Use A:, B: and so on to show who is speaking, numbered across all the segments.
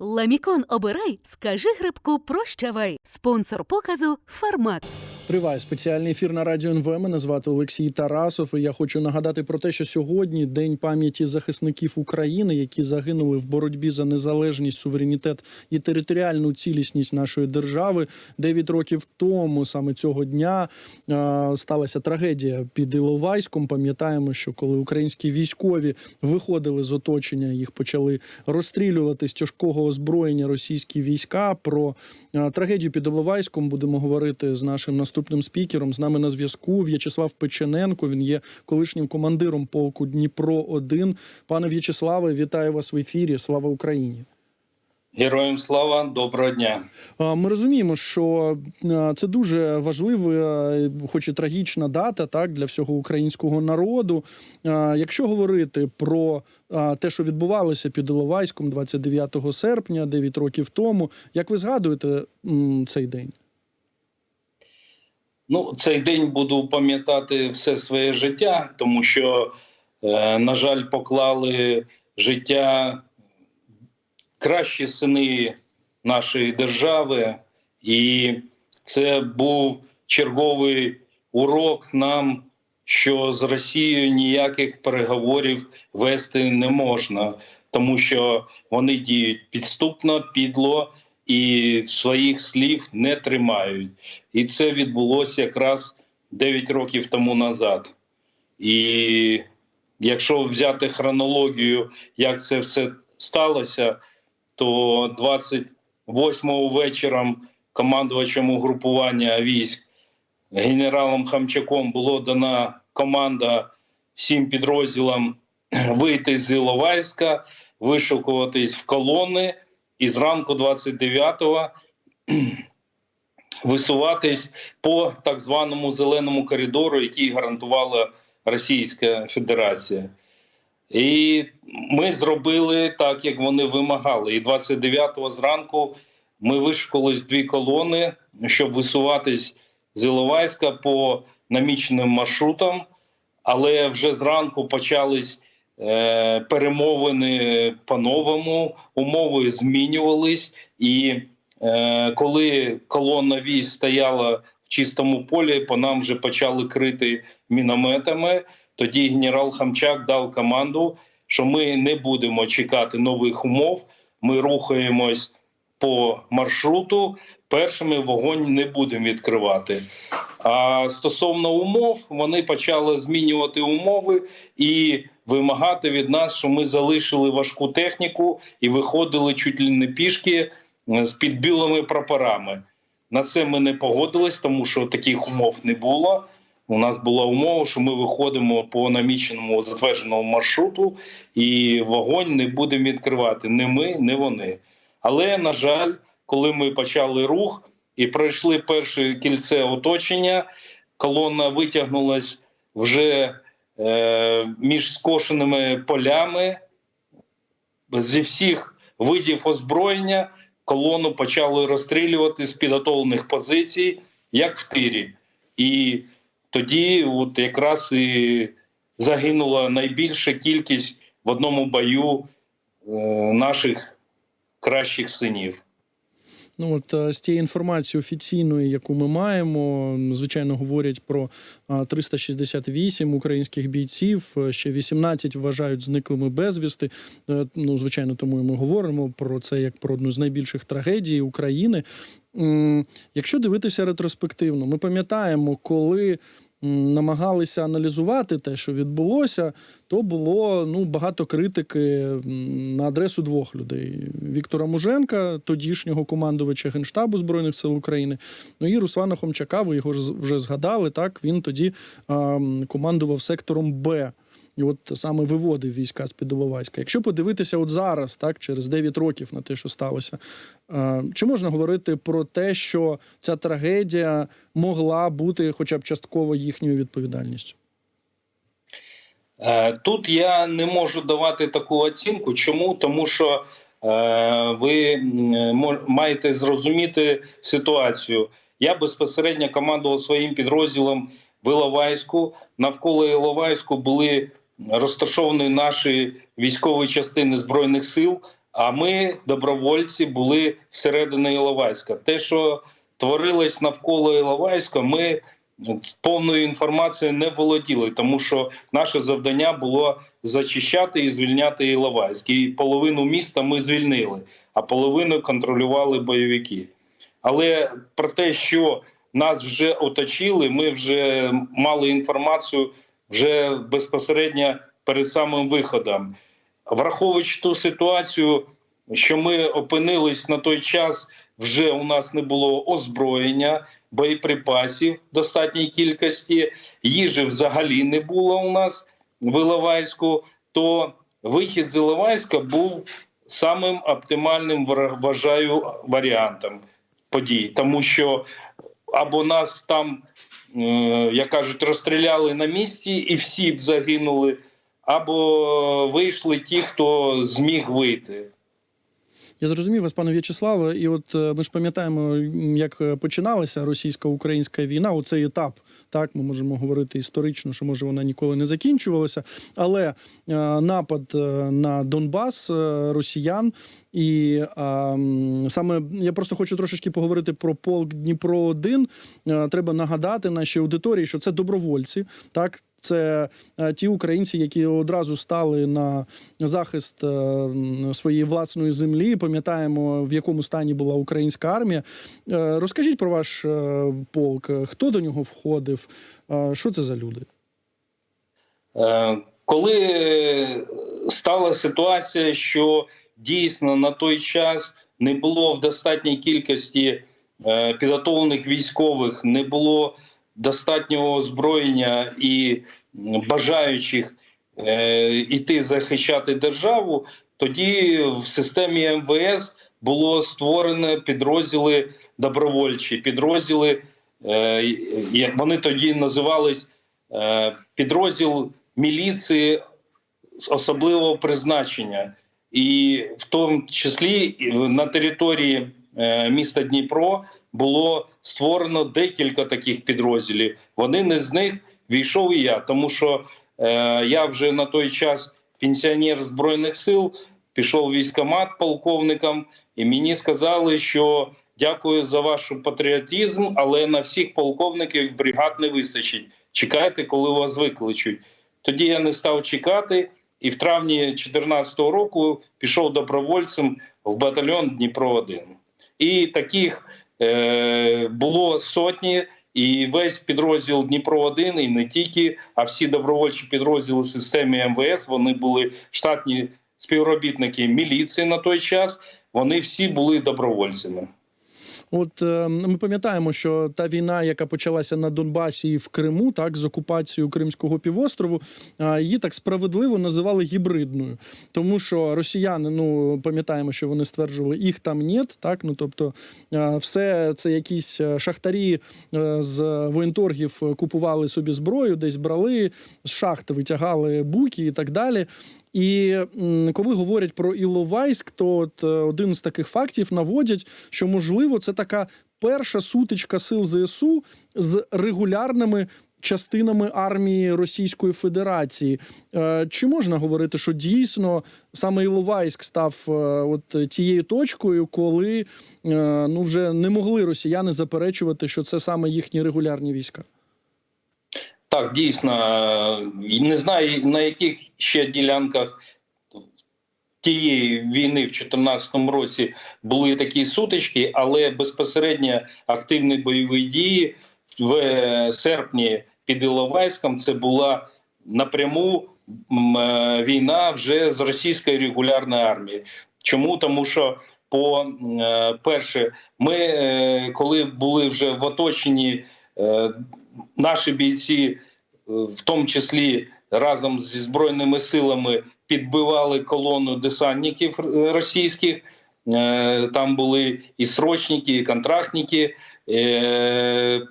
A: Ламікон обирай, скажи грибку прощавай. Спонсор показу Фармак.
B: Триває спеціальний ефір на радіо НВ. Мене звати Олексій Тарасов. І я хочу нагадати про те, що сьогодні день пам'яті захисників України, які загинули в боротьбі за незалежність, суверенітет і територіальну цілісність нашої держави. Дев'ять років тому, саме цього дня, е, сталася трагедія під Іловайськом. Пам'ятаємо, що коли українські військові виходили з оточення, їх почали розстрілювати з тяжкого озброєння російські війська. Про трагедію під Іловайськом будемо говорити з нашим наступним спікером. З нами на зв'язку В'ячеслав Печененко. Він є колишнім командиром полку Дніпро 1 Пане В'ячеславе, вітаю вас в ефірі. Слава Україні!
C: Героям слава, доброго дня.
B: Ми розуміємо, що це дуже важлива, хоч і трагічна дата, так для всього українського народу. Якщо говорити про те, що відбувалося під Іловайськом 29 серпня, 9 років тому, як ви згадуєте цей день?
C: Ну, цей день буду пам'ятати все своє життя, тому що, е, на жаль, поклали життя кращі сини нашої держави, і це був черговий урок нам, що з Росією ніяких переговорів вести не можна, тому що вони діють підступно, підло і своїх слів не тримають. І це відбулося якраз 9 років тому назад. І якщо взяти хронологію, як це все сталося, то 28-го вечором командувачем угрупування військ генералом Хамчаком було дана команда всім підрозділам вийти з Іловайська, вишукуватись в колони, і зранку 29-го висуватись по так званому зеленому коридору, який гарантувала Російська Федерація. І ми зробили так, як вони вимагали. І 29-го зранку ми вишукались дві колони, щоб висуватись з Іловайська по наміченим маршрутам. Але вже зранку почались е, перемовини по-новому, умови змінювались. І е, коли колона військ стояла в чистому полі, по нам вже почали крити мінометами. Тоді генерал Хамчак дав команду, що ми не будемо чекати нових умов. Ми рухаємось по маршруту. Першими вогонь не будемо відкривати. А стосовно умов, вони почали змінювати умови і вимагати від нас, що ми залишили важку техніку і виходили чуть ли не пішки е, з під білими прапорами. На це ми не погодились, тому що таких умов не було. У нас була умова, що ми виходимо по наміченому затвердженому маршруту, і вогонь не будемо відкривати. Не ми, не вони. Але на жаль, коли ми почали рух і пройшли перше кільце оточення, колона витягнулась вже е, між скошеними полями. Зі всіх видів озброєння колону почали розстрілювати з підготовлених позицій, як в тирі. І тоді, от якраз і загинула найбільша кількість в одному бою е, наших кращих синів.
B: Ну от е, з тієї інформації офіційної, яку ми маємо, звичайно, говорять про а, 368 українських бійців. е, Ще 18 вважають зниклими безвісти. Ну, звичайно, тому і ми говоримо про це як про одну з найбільших трагедій України. Якщо дивитися ретроспективно, ми пам'ятаємо, коли намагалися аналізувати те, що відбулося, то було ну багато критики на адресу двох людей: Віктора Муженка, тодішнього командувача Генштабу Збройних сил України, ну і Руслана Хомчака. Ви його вже згадали. Так він тоді а, командував сектором Б. І от саме виводив війська з під Іловайська. Якщо подивитися, от зараз, так через 9 років на те, що сталося, а, чи можна говорити про те, що ця трагедія могла бути, хоча б частково їхньою відповідальністю?
C: Е, Тут я не можу давати таку оцінку. Чому? Тому що е, ви маєте зрозуміти ситуацію. Я безпосередньо командував своїм підрозділом в Іловайську. Навколо Іловайську були розташовані наші військові частини збройних сил. А ми, добровольці, були всередині Іловайська. Те, що творилось навколо Іловайська, ми повною інформацією не володіли, тому що наше завдання було зачищати і звільняти Іловайськ. І половину міста ми звільнили, а половину контролювали бойовики. Але про те, що нас вже оточили, ми вже мали інформацію вже безпосередньо перед самим виходом. Враховуючи ту ситуацію, що ми опинились на той час, вже у нас не було озброєння, боєприпасів в достатній кількості, їжі взагалі не було у нас в Іловайську, то вихід з Іловайська був самим оптимальним вважаю варіантом подій, тому що або нас там, як кажуть, розстріляли на місці і всі б загинули, або вийшли ті, хто зміг вийти.
B: Я зрозумів вас, пане В'ячеславе, і от е, ми ж пам'ятаємо, як е, починалася російсько-українська війна. У цей етап, так ми можемо говорити історично, що може вона ніколи не закінчувалася. Але е, напад е, на Донбас е, росіян. І а, саме я просто хочу трошечки поговорити про полк Дніпро 1 Треба нагадати нашій аудиторії, що це добровольці, так це е, ті українці, які одразу стали на захист е, своєї власної землі. Пам'ятаємо, в якому стані була українська армія. Е, Розкажіть про ваш полк, хто до нього входив, що це за люди?
C: Коли стала ситуація, що дійсно на той час не було в достатній кількості підготовлених військових, не було достатнього озброєння і бажаючих е, іти захищати державу, тоді в системі МВС було створено підрозділи добровольчі, підрозділи, е, вони тоді називались е, підрозділ міліції особливого призначення, і в тому числі на території міста Дніпро було створено декілька таких підрозділів. В Один із них війшов і я, тому що е, я вже на той час пенсіонер збройних сил, пішов в військкомат полковником, і мені сказали, що дякую за ваш патріотизм, але на всіх полковників бригад не вистачить. Чекайте, коли вас викличуть. Тоді я не став чекати, і в травні 2014 року пішов добровольцем в батальйон Дніпро 1 І таких було сотні, і весь підрозділ Дніпро 1 і не тільки, а всі добровольчі підрозділи в системі МВС. Вони були штатні співробітники міліції на той час. Вони всі були добровольцями.
B: От е, ми пам'ятаємо, що та війна, яка почалася на Донбасі і в Криму, так з окупацією Кримського півострову, а, її так справедливо називали гібридною, тому що росіяни, ну пам'ятаємо, що вони стверджували, їх там нет, так ну тобто е, все це якісь е, шахтарі е, з воєнторгів купували собі зброю, десь брали з шахти, витягали буки і так далі. І коли говорять про Іловайськ, то от, е, один з таких фактів наводять, що можливо це така перша сутичка сил ЗСУ з регулярними частинами армії Російської Федерації. Е, Чи можна говорити, що дійсно саме Іловайськ став е, от тією точкою, коли ну вже не могли росіяни заперечувати, що це саме їхні регулярні війська?
C: Так, дійсно, е, не знаю на яких ще ділянках тієї війни в 2014 році були такі сутички, але безпосередньо активні бойові дії в е, серпні під Іловайськом це була напряму е, війна вже з російської регулярної армії. Чому? Тому що по перше, ми коли були вже в оточенні, наші бійці, е, в тому числі разом зі збройними силами, підбивали колону десантників е, російських. Е, Там були і срочники, і контрактники, е,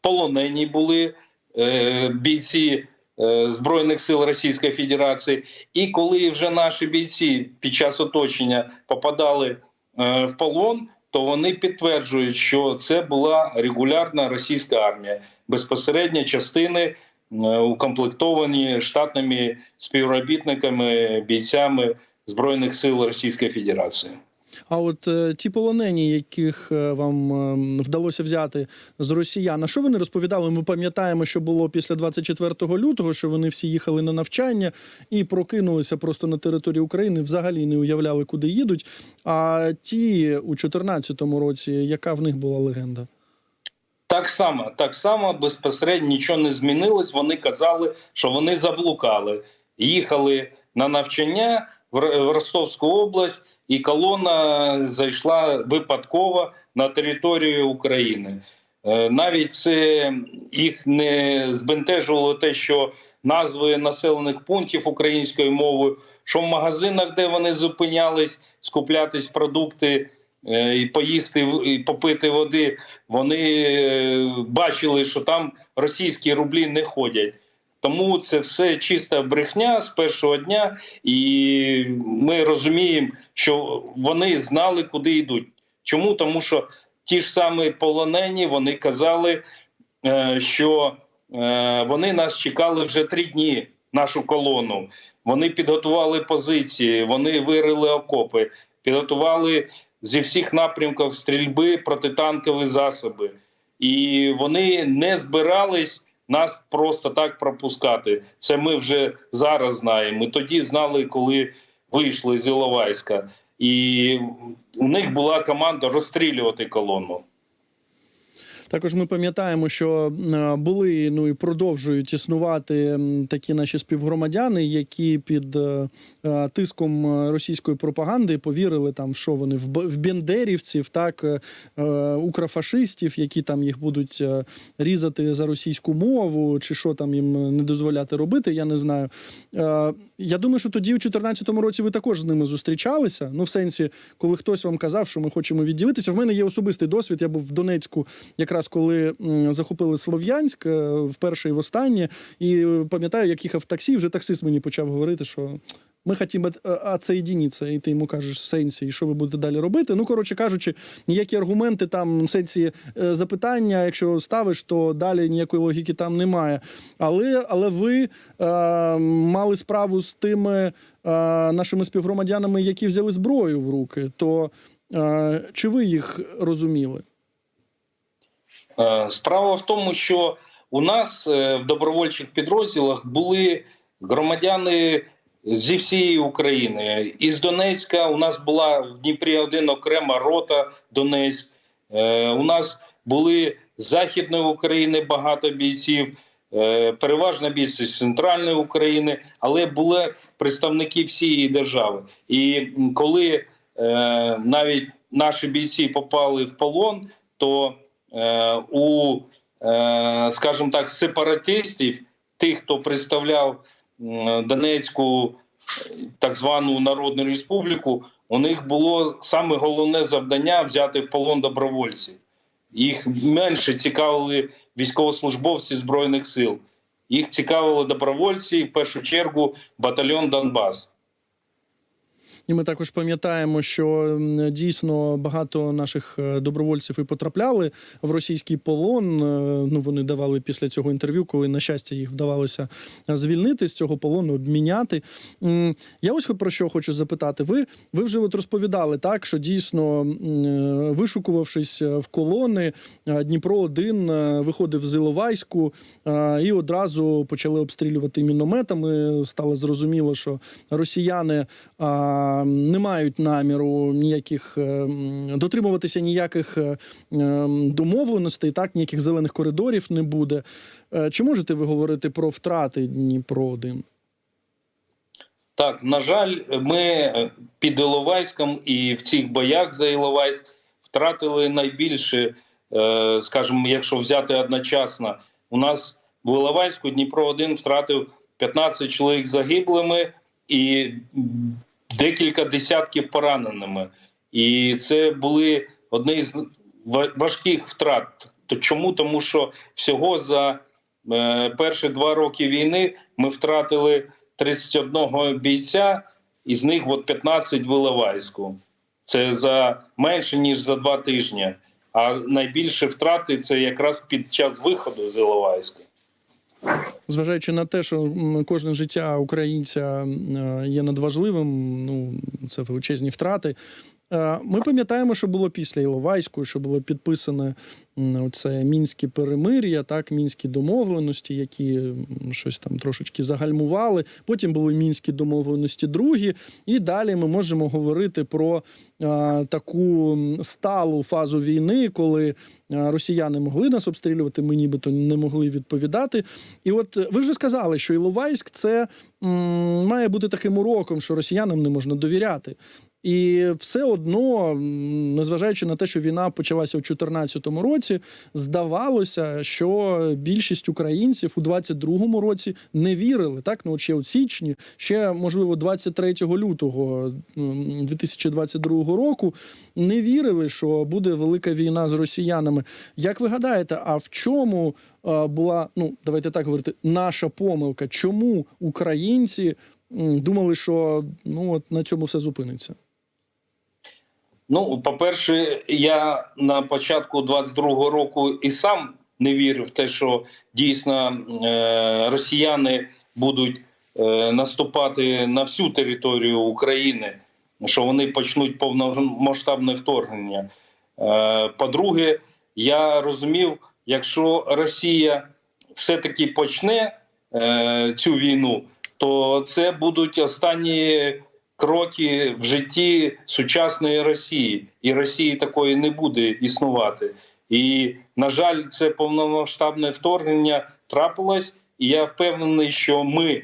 C: полонені були е, бійці е, Збройних сил Російської Федерації. І коли вже наші бійці під час оточення попадали е, в полон, то вони підтверджують, що це була регулярна російська армія, безпосередньо частини е, укомплектовані штатними співробітниками, бійцями збройних сил Російської Федерації.
B: А от е, ті полонені, яких е, вам е, вдалося взяти з росіян, а що вони розповідали? Ми пам'ятаємо, що було після 24 лютого, що вони всі їхали на навчання і прокинулися просто на території України, взагалі не уявляли, куди їдуть. А ті у 2014 році, яка в них була легенда?
C: Так само, так само безпосередньо нічого не змінилось. Вони казали, що вони заблукали, їхали на навчання в Ростовську область, і колона зайшла випадково на територію України. Е, Навіть це їх не збентежило те, що назви населених пунктів українською мовою, що в магазинах, де вони зупинялись, скуплятись продукти е, і поїсти і попити води, вони е, бачили, що там російські рублі не ходять. Тому це все чиста брехня з першого дня, і ми розуміємо, що вони знали, куди йдуть. Чому? Тому що ті ж самі полонені вони казали, е, що е, вони нас чекали вже три дні, нашу колону. Вони підготували позиції, вони вирили окопи, підготували зі всіх напрямків стрільби протитанкові засоби. І вони не збирались нас просто так пропускати. Це ми вже зараз знаємо. Ми тоді знали, коли вийшли з Іловайська. І у них була команда розстрілювати колону.
B: Також ми пам'ятаємо, що е, були ну і продовжують існувати такі наші співгромадяни, які під е, е, тиском російської пропаганди повірили там, що вони в бендерівців, так укрофашистів, які там їх будуть різати за російську мову, чи що там їм не дозволяти робити. Я не знаю. Я думаю, що тоді у 2014 році ви також з ними зустрічалися. Ну, в сенсі, коли хтось вам казав, що ми хочемо відділитися. В мене є особистий досвід. Я був в Донецьку, якраз коли захопили Слов'янськ е, вперше і востаннє. І е, пам'ятаю, як їхав таксі, вже таксист мені почав говорити, що. Ми хотімо отсоединитися, і ти йому кажеш в сенсі, і що ви будете далі робити. Ну, коротше кажучи, ніякі аргументи там в сенсі е, запитання, якщо ставиш, то далі ніякої логіки там немає. Але, але ви е, мали справу з тими е, нашими співгромадянами, які взяли зброю в руки. То е, чи ви їх розуміли?
C: Е, Справа в тому, що у нас е, в добровольчих підрозділах були громадяни зі всієї України. Із Донецька у нас була в Дніпрі один окрема рота Донецьк. Е, У нас були з Західної України багато бійців, переважна більшість з центральної України, але були представники всієї держави. І коли навіть наші бійці попали в полон, то у, е, скажімо так, сепаратистів, тих, хто представляв Донецьку е, так звану Народну Республіку, у них було саме головне завдання взяти в полон добровольців. Їх менше цікавили військовослужбовці Збройних сил. Їх цікавили добровольці, в першу чергу, батальйон Донбас.
B: І ми також пам'ятаємо, що дійсно багато наших е, добровольців і потрапляли в російський полон. Е, Ну вони давали після цього інтерв'ю, коли на щастя їх вдавалося звільнити з цього полону, обміняти. Я ось про що хочу запитати. Ви, ви вже от розповідали так, що дійсно е, вишукувавшись е, в колони, е, Дніпро 1 виходив з Іловайську е, і одразу почали обстрілювати мінометами. Стало зрозуміло, що росіяни не мають наміру ніяких е, дотримуватися ніяких е, ем, домовленостей, так ніяких зелених коридорів не буде. Е, Чи можете ви говорити про втрати Дніпро 1
C: Так, на жаль, ми е, під Іловайськом і в цих боях за Іловайськ втратили найбільше, скажімо, якщо взяти одночасно, у нас в Іловайську Дніпро 1 втратив 15 чоловік загиблими і декілька десятків пораненими. І це були одні з важких втрат. То чому? Тому що всього за е, перші два роки війни ми втратили 31 бійця, із них от 15 в Іловайську. Це за менше ніж за два тижні. А найбільше втрати це якраз під час виходу з Іловайська.
B: Зважаючи на те, що кожне життя українця е, є надважливим, ну це величезні втрати. Е, Ми пам'ятаємо, що було після Іловайську, що було підписане м, оце мінські перемир'я, так, мінські домовленості, які щось там трошечки загальмували. Потім були мінські домовленості другі, і далі ми можемо говорити про е, таку сталу фазу війни, коли е, росіяни могли нас обстрілювати, ми нібито не могли відповідати. І от ви вже сказали, що Іловайськ це м, має бути таким уроком, що росіянам не можна довіряти. І все одно, незважаючи на те, що війна почалася у 2014 році, здавалося, що більшість українців у 22-му році не вірили. Так, ну ще у січні, ще можливо, 23 лютого м, 2022 року не вірили, що буде велика війна з росіянами. Як ви гадаєте, а в чому була ну давайте так говорити, наша помилка? Чому українці думали, що ну от на цьому все зупиниться?
C: Ну, по-перше, я на початку 22-го року і сам не вірив в те, що дійсно е, росіяни будуть е, наступати на всю територію України, що вони почнуть повномасштабне вторгнення. Е, по-друге, я розумів, якщо Росія все-таки почне цю війну, то це будуть останні кроки в житті сучасної Росії, і Росії такої не буде існувати. І на жаль, це повномасштабне вторгнення трапилось, і я впевнений, що ми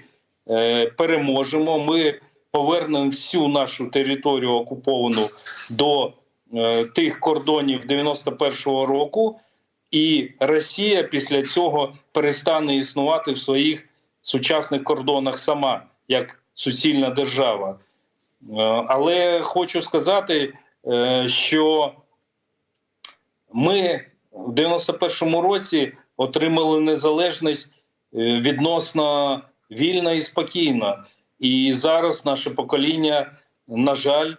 C: е, переможемо. Ми повернемо всю нашу територію окуповану до е, тих кордонів 91-го року, і Росія після цього перестане існувати в своїх сучасних кордонах сама як суцільна держава. Е, Але хочу сказати, е, що ми в 91-му році отримали незалежність е, відносно вільно і спокійно. І зараз наше покоління, на жаль,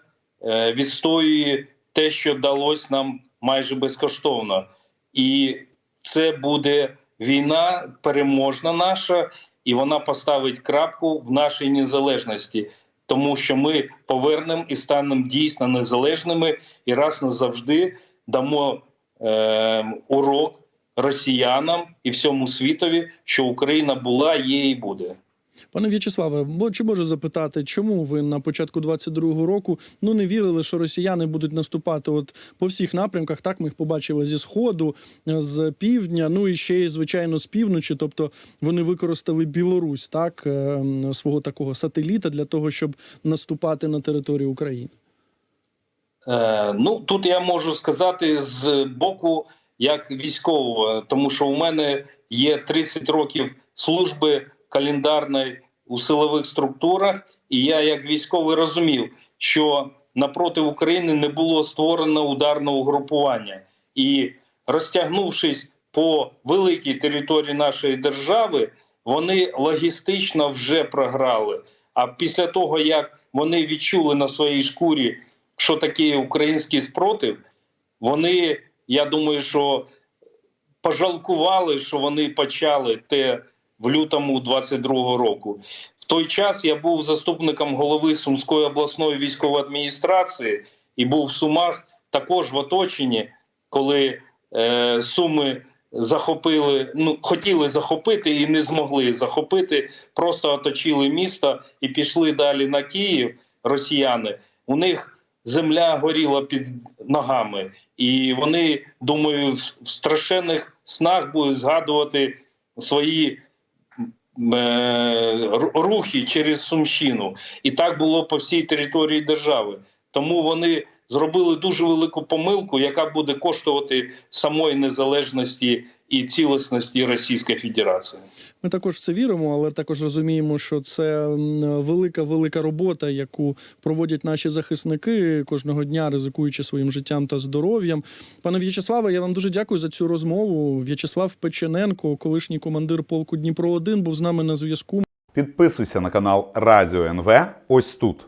C: відстоює те, що далось нам майже безкоштовно. І це буде війна переможна наша, і вона поставить крапку в нашій незалежності тому що ми повернемо і станемо дійсно незалежними і раз назавжди дамо е, урок росіянам і всьому світові, що Україна була, є і буде.
B: Пане В'ячеславе, бо чи можу запитати, чому ви на початку 22-го року ну не вірили, що росіяни будуть наступати от по всіх напрямках? Так ми їх побачили зі сходу, з півдня, ну і ще й звичайно з півночі. Тобто вони використали Білорусь, так е, свого такого сателіта для того, щоб наступати на територію України.
C: Е, ну тут я можу сказати з боку як військового, тому що у мене є 30 років служби календарної у силових структурах, і я як військовий розумів, що напроти України не було створено ударного угрупування, і розтягнувшись по великій території нашої держави, вони логістично вже програли. А після того як вони відчули на своїй шкурі, що таке український спротив, вони, я думаю, що пожалкували, що вони почали те в лютому 22-го року. В той час я був заступником голови Сумської обласної військової адміністрації і був в Сумах також в оточенні, коли е, Суми захопили, ну хотіли захопити і не змогли захопити, просто оточили місто і пішли далі на Київ. Росіяни у них земля горіла під ногами, і вони думаю, в страшенних снах будуть згадувати свої рухи через Сумщину. І так було по всій території держави. Тому вони зробили дуже велику помилку, яка буде коштувати самої незалежності і цілісності Російської Федерації.
B: Ми також в це віримо, але також розуміємо, що це велика велика робота, яку проводять наші захисники кожного дня, ризикуючи своїм життям та здоров'ям. Пане В'ячеславе, я вам дуже дякую за цю розмову. В'ячеслав Печененко, колишній командир полку Дніпро 1 був з нами на зв'язку.
D: Підписуйся на канал Радіо НВ ось тут.